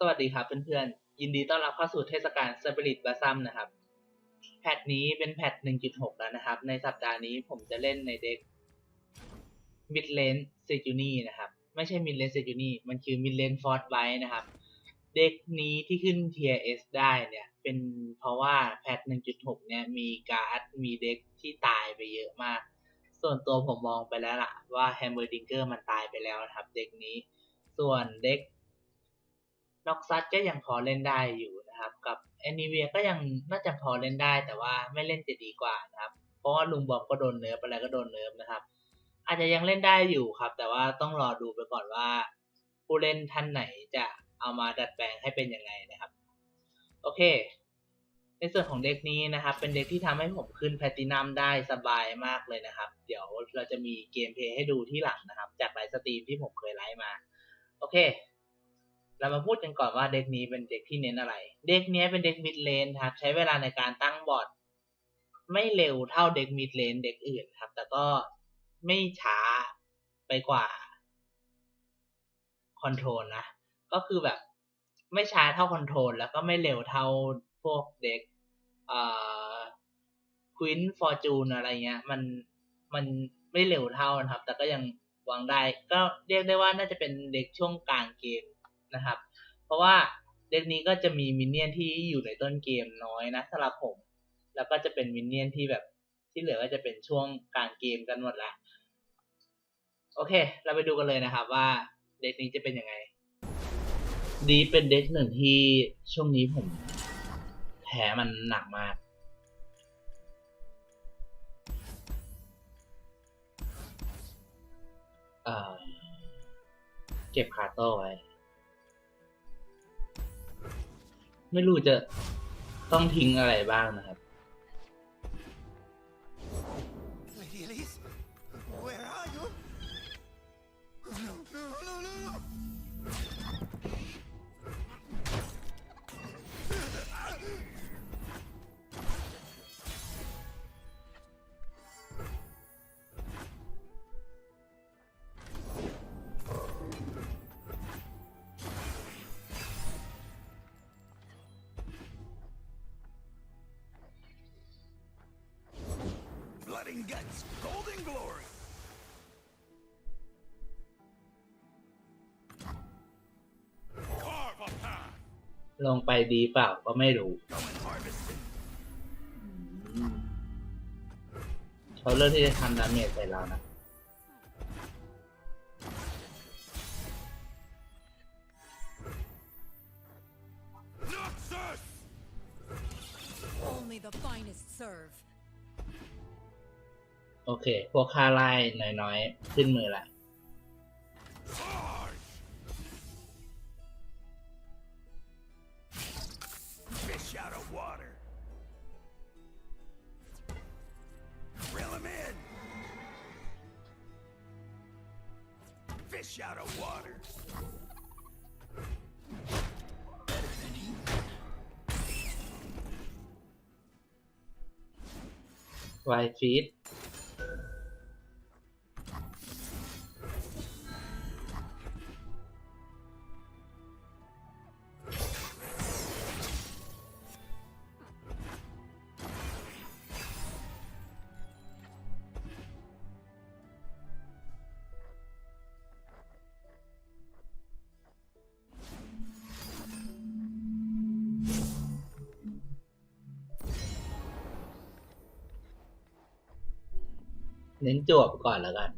สวัสดีครับเพื่อนๆ ยินดีต้อนรับเข้าสู่เทศกาล Spirit b l o s s o m นะครับ แพทนี้เป็นแพท 1.6 แล้วนะครับ ในสัปดาห์นี้ผมจะเล่นในเด็ก Mid Lane s e j u n i นะครับ ไม่ใช่ Mid Lane s e j u n i มันคือ Mid Lane Force b i นะครับ เด็กนี้ที่ขึ้น Tier S ได้เนี่ย เป็นเพราะว่าแพท 1.6 เนี่ยมีการ์ดมีเด็กที่ตายไปเยอะมาก ส่วนตัวผมมองไปแล้วล่ะว่า Hammerdinger มันตายไปแล้วนะครับ เด็กนี้ ส่วนเด็ก น็อกซัดก็ยังพอเล่นได้อยู่นะครับ กับแอนิเวียก็ยังน่าจะพอเล่นได้แต่ว่าไม่เล่นจะดีกว่านะครับ เพราะว่าลุงบอมก็โดนเนิร์ฟอะไรก็โดนเนิร์ฟนะครับ อาจจะยังเล่นได้อยู่ครับ แต่ว่าต้องรอดูไปก่อนว่า ผู้เล่นท่านไหนจะเอามาดัดแปลงให้เป็นยังไงนะครับ โอเค ในส่วนของเด็กนี้นะครับ เป็นเด็กที่ทำให้ผมขึ้นแพตินัมได้สบายมากเลยนะครับ เดี๋ยวเราจะมีเกมเพลย์ให้ดูที่หลังนะครับ จากไลฟ์สตรีมที่ผมเคยไลฟ์มา โอเค เรามาพูดกันก่อนว่าเด็กนี้เป็นเด็กที่เน้นอะไร เด็กนี้เป็นเด็กมิดเลนครับ ใช้เวลาในการตั้งบอร์ดไม่เร็วเท่าเด็กมิดเลนเด็กอื่นครับ แต่ก็ไม่ช้าไปกว่าคอนโทรลนะ ก็คือแบบไม่ช้าเท่าคอนโทรลแล้วก็ไม่เร็วเท่าพวกเด็กเอ่อควินฟอร์จูนอะไรเงี้ย มันมันไม่เร็วเท่านะครับ แต่ก็ยังวางได้ ก็เรียกได้ว่าน่าจะเป็นเด็กช่วงกลางเกม นะครับ เพราะว่าเด็กนี้ก็จะมีมินเนี่ยนที่อยู่ในต้นเกมน้อยนะสำหรับผม แล้วก็จะเป็นมินเนี่ยนที่แบบที่เหลือก็จะเป็นช่วงกลางเกมกันหมดละโอเค เราไปดูกันเลยนะครับว่าเด็กนี้จะเป็นยังไง ดีเป็นเด็กหนึ่งที่ช่วงนี้ผมแพ้มันหนักมากเอ่อเก็บคาโต้ไว้ ไม่รู้จะต้องทิ้งอะไรบ้างนะครับ and guts, golden glory. ลงไปดีเปล่าก็ไม่รู้ Go and harvest it. เขาเลือกที่จะทำดาเมจใส่เรานะ โอเค พวกค่าไล่น้อยๆ ขึ้นมือละไวฟีด เน้นจวบก่อนแล้วกัน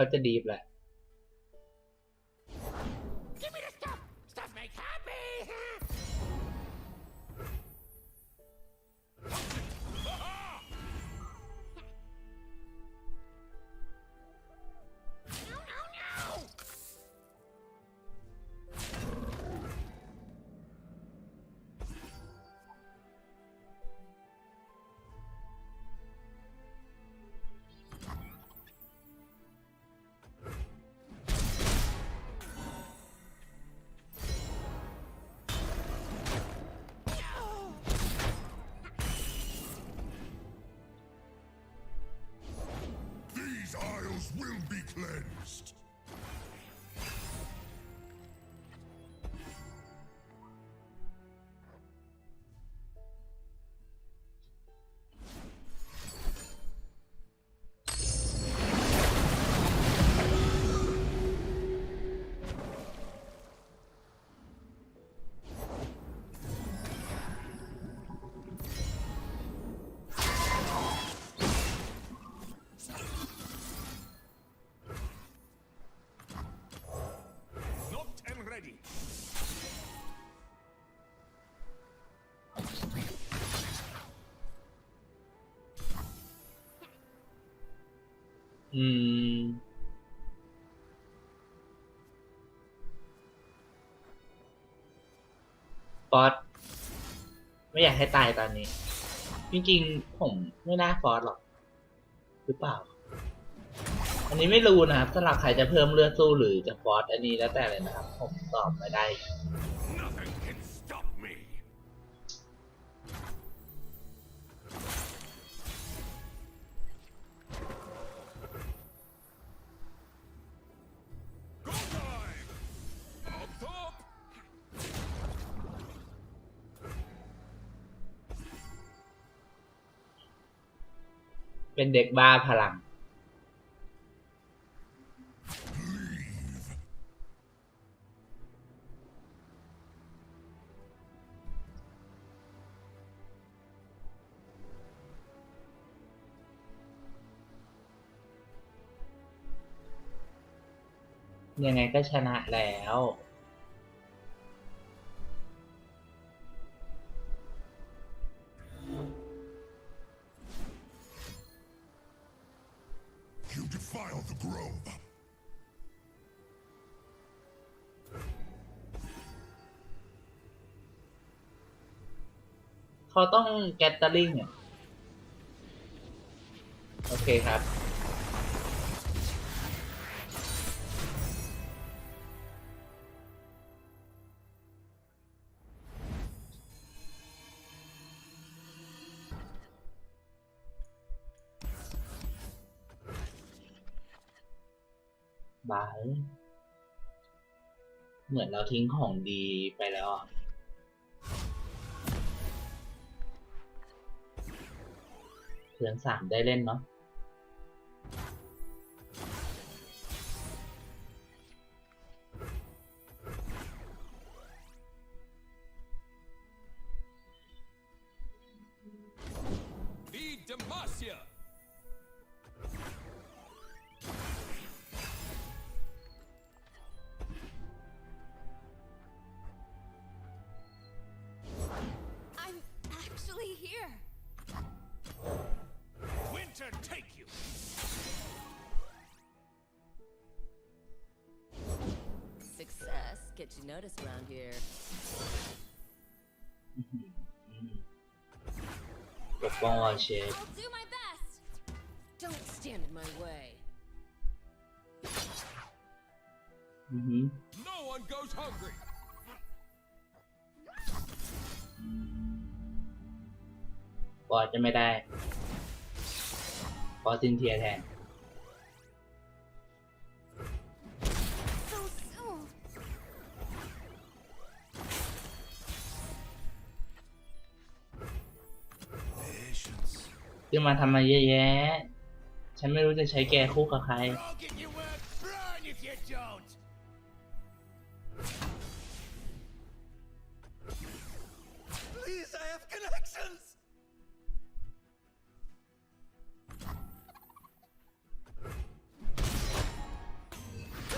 เขาจะดีฟแหละ cleansed. อืม ฟอสไม่อยากให้ตายตอนนี้ จริงๆ ผมไม่น่าฟอสหรอก หรือเปล่า อันนี้ไม่รู้นะครับสำหรับใครจะเพิ่มเลือดสู้หรือจะฟอสอันนี้แล้วแต่เลยนะครับ ผมตอบไม่ได้ เป็นเด็กบ้าพลัง ยังไงก็ชนะแล้ว เขาต้องแกตเตอริงอะ โอเคครับ บาย เหมือนเราทิ้งของดีไปแล้วอะ เทือนสามได้เล่นเนาะ Be Demacia! I'm gets you noticed around here. ปกป้องวอลเชฟ I'll do my best. Don't stand in my way. อือหือ No one goes hungry! ฟอสจะไม่ได้ฟอสซินเทียแทน ขึ้นมาทำมาเยอะแยะ ฉันไม่รู้จะใช้แกคู่กับใคร Rocket you work, run if you don't! Please, I have connections!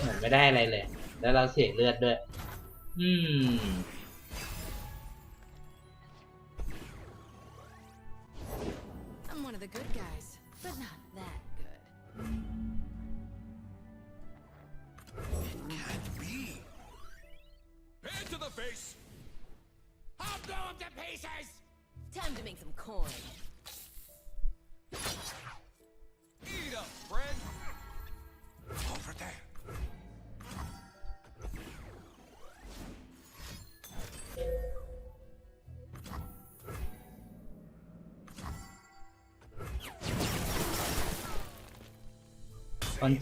เหมือนไม่ได้อะไรเลย แล้วเราเสียเลือดด้วย อืม Time to make some corn. Eat up, friend! Over there. còn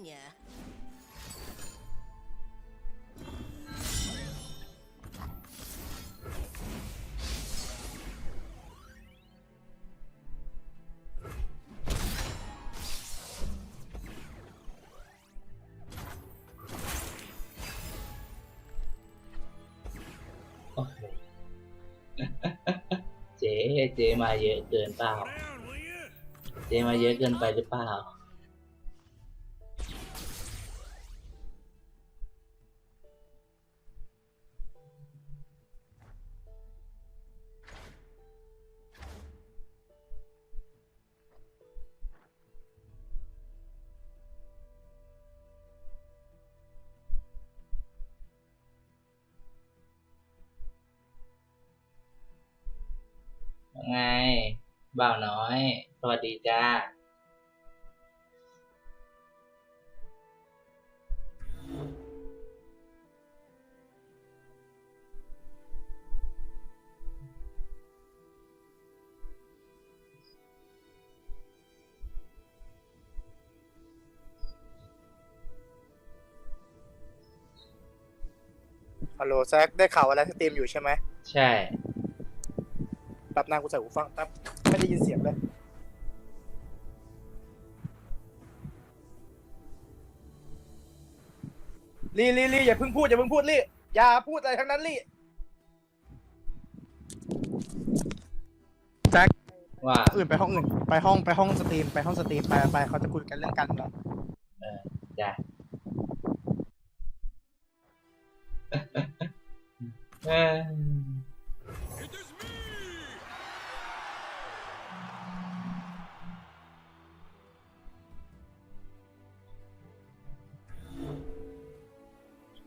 got some fight in ya. โอ้โหเจ๊เจ๊ม บ่าวน้อย สวัสดีจ้าฮัลโหลแซกได้ข่าวอะไรสตรีมอยู่ใช่ไหม ใช่ แป๊บหน้ากูใส่หูฟังแป๊บ ไม่ได้ยินเสียงเลยลี่ลี่ลี่อย่าเพิ่งพูดอย่าเพิ่งพูดลี่อย่าพูดอะไรทั้งนั้นลี่แซกว่าอื่นไปห้องอื่นไปห้องไปห้องสตรีมไปห้องสตรีมไปไปเขาจะคุยกันเรื่องการเมืองเออจ้ะเออ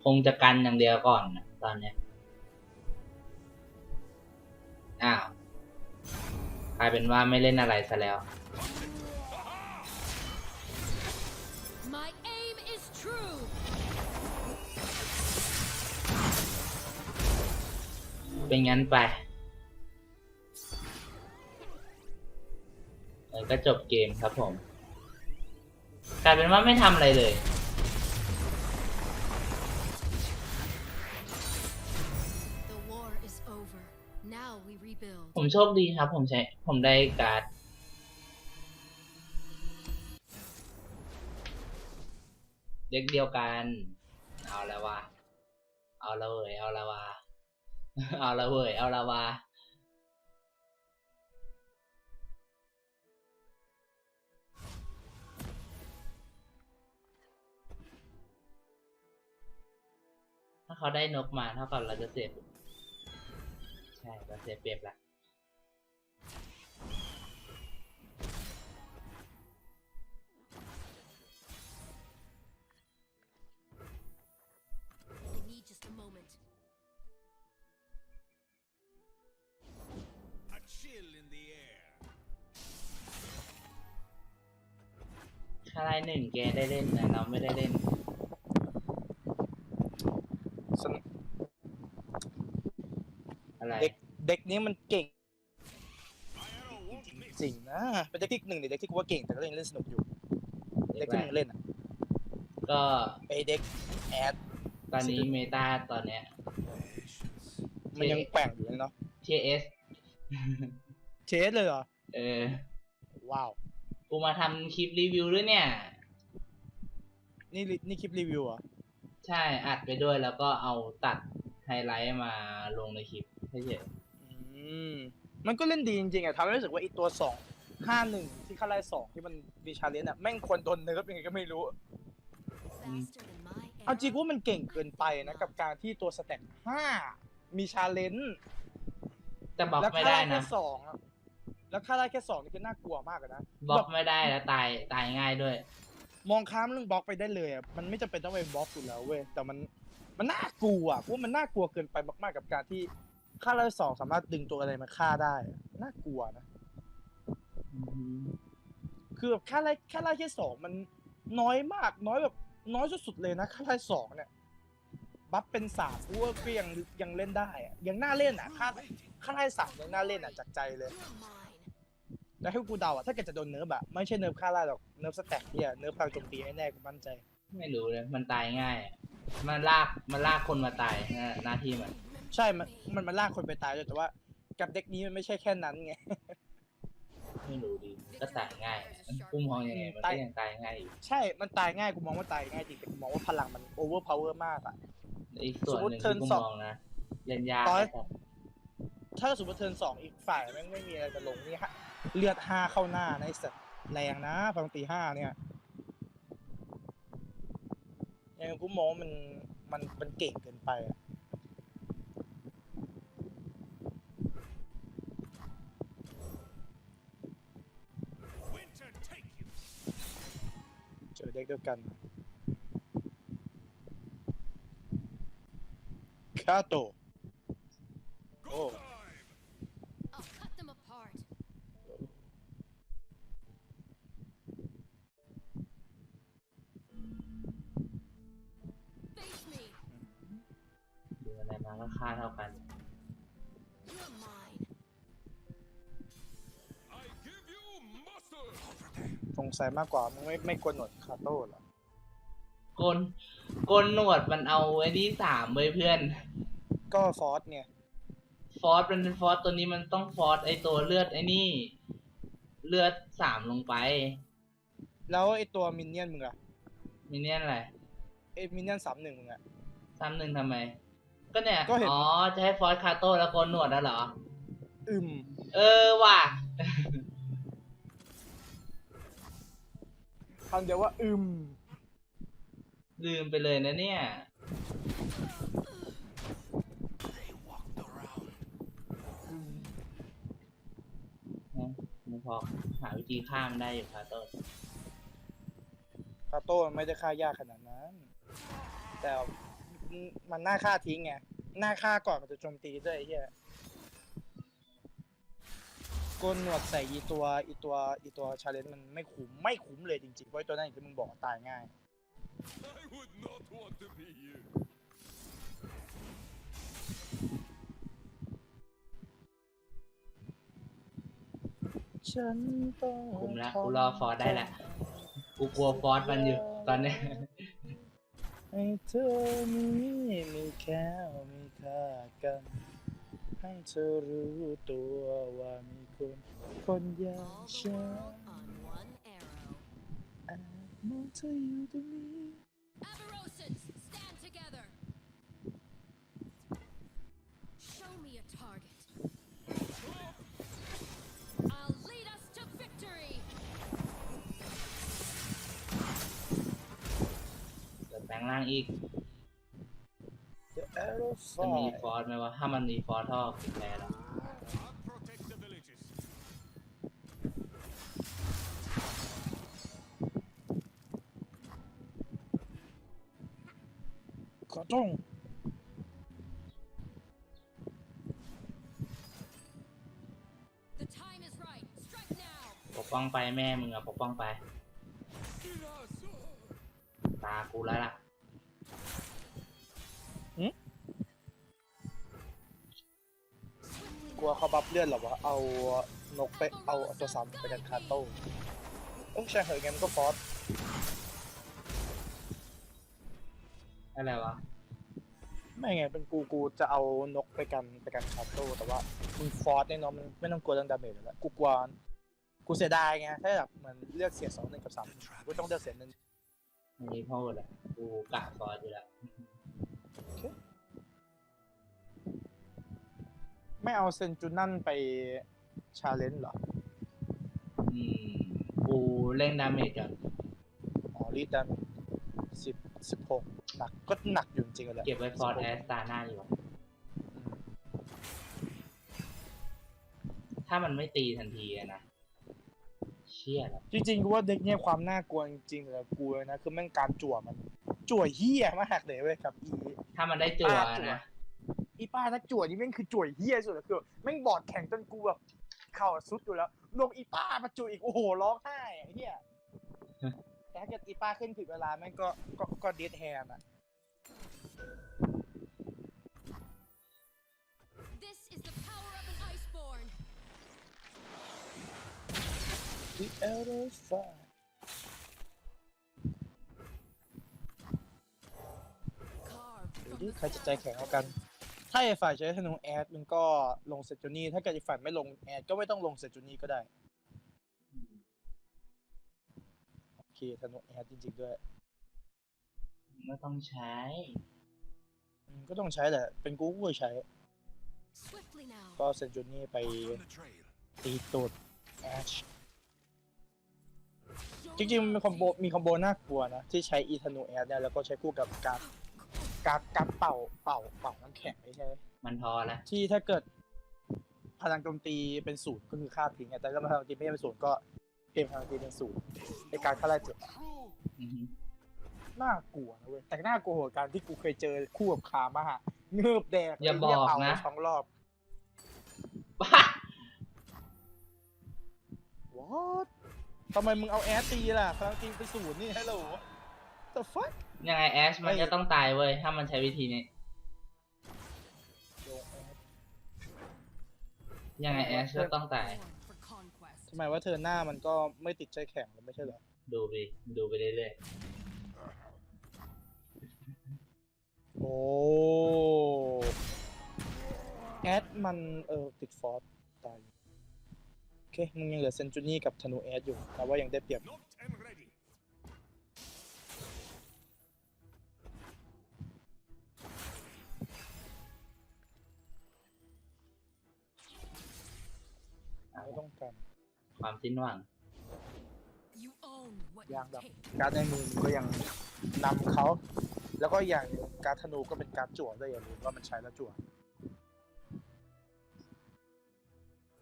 คงจะกันอย่างเดียวก่อนนะตอนเนี้ยอ้าวกลายเป็นว่าไม่เล่นอะไรซะแล้ว My aim is true! เป็นงั้นไปเออก็จบเกมครับผม กลายเป็นว่าไม่ทำอะไรเลย ผมโชคดีครับ ผมใช้ ผมได้การ์ดเด็กเดียวกัน เอาแล้ววะเอาและเว้ยเอาและวะเอาและเว้ยเอาและวะถ้าเขาได้นกมาเท่ากับเราจะเสีย ใช่เราเสียเปรียบละ I need just a moment. A chill in the air. ถ้าไล่หนึ่งแกได้เล่นนะเราไม่ได้เล่น สน อะไร เด็กเด็ก นี้มันเก่ง My arrow won't miss. จริงนะเป็นเด็กที่หนึ่งในเด็กที่กูว่าเก่งแต่ก็ยังเล่นสนุกอยู่เด็กที่มึงเล่นอะก็ไอเด็กแอดตอนนี้เมตาตอนเนี้ย มันยังแกว่งอยู่เลยเนาะ TS เชสเลยเหรอ เออ ว้าว กูมาทำคลิปรีวิวด้วยเนี่ย นี่รีนี่คลิปรีวิวเหรอะใช่อัดไปด้วยแล้วก็เอาตัดไฮไลท์มาลงในคลิปเฉยอื มมมันก็เล่นดีจริงๆอะทำให้รู้สึกว่าไอีตัวสองห้าหนึ่งที่ค่าไล่สองที่มันมีชาเลนจ์อะแม่งควรโดนเนิร์ฟยังไงก็ไม่รู้ Faster than my เอาจริง arrow. ว่ามันเก่งเกินไปนะกับการที่ตัวสแต็กห้ามีชาเลนจ์จะบล็อกแล้วไม่ค่าได้ไล่แค่นะสองอะแล้วค่าไล่แค่สองนี่คือน่ากลัวมากอะนะ บล็อแบกบไม่ได้แล้วตายตายง่ายด้วย มองข้ามเรื่องบล็อกไปได้เลยอะมันไม่จำเป็นต้องไปบล็อกอยู่แล้วเว้ย แต่มัน มันน่ากลัวอะเพราะว่ามันน่ากลัวเกินไปมากๆกับการที่ ค่าไล่สองสามารถดึงตัวอะไรมาฆ่าได้อะน่ากลัวนะ คือแบบค่าไล่ค่าไล่แค่สองมันน้อยมากน้อยแบบน้อยสุดๆเลยนะค่าไล่สองเนี่ยบัฟเป็นสามกูว่าก็ยังยังเล่นได้อะยังน่าเล่นอะค่าค่าไล่สามยังน่าเล่นอะจากใจเลย You're mine. แต่ให้กูเดาอะถ้าเกิดจะโดนเนิร์ฟอะไม่ใช่เนิร์ฟค่าไล่หรอกเนิร์ฟสแต็กเนี่ยเนิร์ฟพลังโจมตีแน่ๆกูมั่นใจ ไม่รู้เลย มันตายง่ายอะมันลาก มันลากคนมาตายนั่นแหละหน้าที่มัน ใช่มันมันมันลากคนไปตายด้วยแต่ว่า กับเด็กนี้มันไม่ใช่แค่นั้นไง ไม่รู้ดีมันก็ตายง่ายมันพุ่มมองยังไงมันก็ยังตายง่ายอยู่ใช่ มันตายง่ายกูมองว่าตายง่ายจริงแต่กูมองว่าพลังมันโอเวอร์พาวเวอร์มากอะ อีกส่วนหนึ่งสมมุติเทิร์ที่นกูสองมองนะเล่นยากร้อยนะครับถ้าสมมติเทิร์นสองอีกฝ่ายแม่งไม่มีอะไรจะลงนี่ฮะเลือดห้าเข้าหน้าในะไอ้สัตว์แรงนะพลังตีห้าเนี่ยยังกูมองว่ามันมันมันเก่งเกินไปอะ เลขเดียวกันคาโต สงสัยมากกว่ามึงไม่ไม่กลัวหนวดคาโต้เหรอกลกลหนวดมันเอาไอ้นี่สามเว้ยเพื่อน ก็ฟอสไงฟอสมันเป็นฟอสตัวนี้มันต้องฟอสไอตัวเลือดไอ้นี่ เลือดสามลงไป แล้วไอตัวมินเนี่ยนมึงอะมิเนี่ยนอะไรไอมินเนี่ยนสามหนึ่งมึงอะซ้ำหนึ่งทำไม ก็เนี่ย ก็เห็น อ๋อ จะให้ฟอสคาโต้แล้วโกนหนวดแล้วเหรอ อึม เออว่ะ คำเดียวว่าอึมลืมไปเลยนะเนี่ย นะมันพอหาวิธีฆ่ามันได้อยู่คาโต้คาโต้มันไม่ได้ฆ่ายากขนาดนั้น แต่มันน่าฆ่าทิ้งไงน่าฆ่าก่อนมันจะโจมตีด้วยไอ้เหี้ยโกนหนวดใส่อีตัวอีตัวอีตัวชาเลนจ์มันไม่คุ้มไม่คุ้มเลยจริงๆเพราะไอ้ตัวนั้นอย่างที่มึงบอกตายง่าย I would not want to be you. ฉันต้องคุมแล้วกูรอฟอสได้แหละกูกลัวฟอสมันอยู่ตอนเนี้ย ให้เธอมีมีแค่มีค่ากัน ให้เธอรู้ตัวว่ามีคนคนอย่าง All the ฉัน world on one arrow. แอบมองเธออยู่ตรงนี้ Avarosans, stand together. Show me a target. I'll lead us to victory. เกิดแปลงร่างอีก The arrow จะมี fly ฟอสไหมวะ ถ้ามันมีฟอสเท่ากับแพ้แล้ว I'll protect the villages. ขอต้อง The time is right. Strike now. ปกป้องไปแม่มึงอะปกป้องไป Girasso. ตากูแล้วล่ะ เขาบัฟเลือดเหรอวะ เอานกไปเอาเอาตัวซ้ำไปกันคาโต้เออใช่เหรอไงมันก็ฟอสอะไรวะ ไม่ไงเป็นกูกูจะเอานกไปกันไปกันคาโต้แต่ว่ามึงฟอสเนี่ยเนาะมันไม่ต้องกลัวเรื่องดาเมจอยู่แล้วกูกลัวกูเสียดายไงถ้าแบบเหมือนเลือกเสียสองหนึ่งกับสามกูต้องเลือกเสียหนึ่งมันมีโทษอะกูกะฟอสอยู่แล้ว ไม่เอาเซนจูนั่นไปชาเลนจ์เหรอ อืม กูเร่งดาเมจก่อนอ๋อรีดดันสิบสิบหกหนักก็หนักอยู่จริงๆแหละเก็บไว้ฟอร์แอสตาหน้าอยู่อะอืมถ้ามันไม่ตีทันทีอะนะ เชี่ยแล้ว จริงๆกูว่าเด็กเนี่ยความน่ากลัวจริงๆเลยกูเลยนะ คือแม่งการจั่วมัน จั่วเฮี้ยมากเลยเว้ยกับอี ถ้ามันได้จั่วป้าจั่วนะ อีป้านักจั่วนี่แม่งคือจั่วเฮี้ยสุดเลยคือแม่งบอดแข่งจนกูแบบเข่าสุดอยู่แล้วรวมอีป้ามาจั่วอีกโอ้โหร้องไห้อะเฮี้ยแต่ถ้าเกิดอีป้าขึ้นผิดเวลาแม่งก็ก็ก็เดดแฮนอะ This is the power of an Iceborn. The Elder Fire ดูดิใครจะใจแข็งกว่ากัน ถ้าไอ้ฝ่ายใช้ธนูแอดมันก็ลงเซจูนี่ถ้าเกิดอีกฝ่ายไม่ลงแอดก็ไม่ต้องลงเซจูนี่ก็ได้โอเคธนูแอดจริงๆด้วยไม่ต้องใช้อืมก็ต้องใช้แหละ เป็นกูก็ใช้ Swiftly now. ก็เซจูนี่ไป On the trail. ตีตูดแอช จริงๆมีคอมโบมีคอมโบน่ากลัวนะ ที่ใช้อีธนูแอดเนี่ยแล้วก็ใช้คู่กับการด การดการดเป่าเป่าเป่าน้ำแข็งไม่ใช่มันพอแล้วที่ถ้าเกิดพลังโจมตีเป็นศูนย์ก็คือค่าทิ้งอะแต่ถ้าพลังโจมตีไม่เป็นศูนย์ก็เกมพลังโจมตีเป็นศูนย์ในการฆ่าไล่เจ็บอะ Cruel. อือฮึน่ากลัวนะเว้ยแต่น่ากลัวกว่าการที่กูเคยเจอคู่กับคามะฮะเงือบแดงอย่าบอกเป่านะสองรอบบ้า what ทำไมมึงเอาแอสตีล่ะพลังตีเป็นศูนย์นี่ฮัลโหล the fuck ยังไงแอชมันจะต้องตายเว้ย ถ้ามันใช้วิธีนี้โดนแอสยังไงแอชก็ต้องตาย Born for conquest. ทำไมว่าเธอหน้ามันก็ไม่ติดใจแข็งเลยไม่ใช่เหรอ ดูไปดูไปเรื่อยโอ้แอดมันเออติดฟอสตาย โอเค มึงยังเหลือเซนจูนี่กับธนูแอดอยู่ แต่ว่ายังได้เปรียบ Not and ready. ต้องการๆความสิ้นหวัง You own what ยั you งแบบ take. การดในมือมึงก็ยังนำเขา แล้วก็อย่างหนึ่งการดธนูก็เป็นการดจั่วด้วยอย่าลืมว่ามันใช้แล้วจั่ว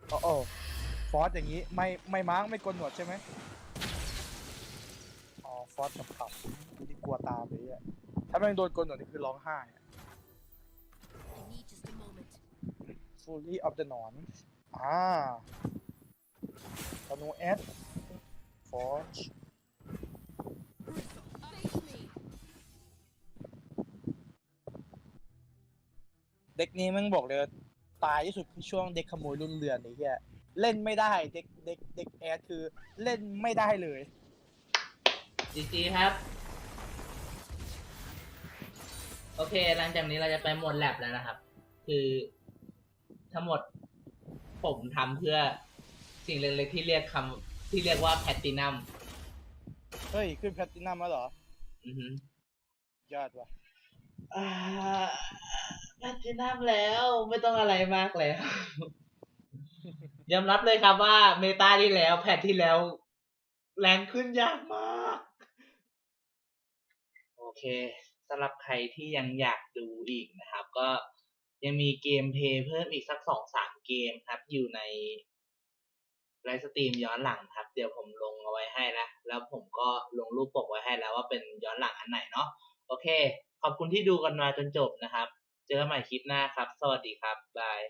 โอ้โอ้ฟอสอย่างนี้ไม่ไม่ม้างไม่กลหนวดใช่ไหมอ๋อฟอสกับขับที่กลัวตาไปอะถ้าแม่งโดนกลหนวดนี่คือร้องไห้อะ I need just a moment. Fully of the หนอนอ่า ธนูแอดฟอร์ชเด็กนี้มึงบอกเลย ตายที่สุดคือช่วงเด็กขโมยรุ่นเรือนไอ้เหี้ยเล่นไม่ได้เด็กเด็กเด็กแอดคือเล่นไม่ได้เลย จีจีครับ โอเค หลังจากนี้เราจะไปหมดแลบแล้วนะครับ คือทั้งหมดผมทำเพื่อ สิ่งเล็กๆที่เรียกคำที่เรียกว่าแพตตินัมเฮ้ย ขึ้นแพลตตินัมแล้วเหรอ อือฮึยอดว่ะ อ่าแพตตินัมแล้วไม่ต้องอะไรมากแล้ว ยอมรับเลยครับว่าเมตาที่แล้ว แพทที่แล้ว แรงขึ้นยากมาก โอเคสำหรับใครที่ยังอยากดูอีกนะครับ ก็ยังมีเกมเพลย์เพิ่มอีกสักสองสามเกมครับ อยู่ใน ไลฟ์สตรีมย้อนหลังครับ เดี๋ยวผมลงเอาไว้ให้แล้วแล้วผมก็ลงรูปปกไว้ให้แล้วว่าเป็นย้อนหลังอันไหนเนาะโอเค ขอบคุณที่ดูกันมาจนจบนะครับ เจอกันใหม่คลิปหน้าครับ สวัสดีครับบาย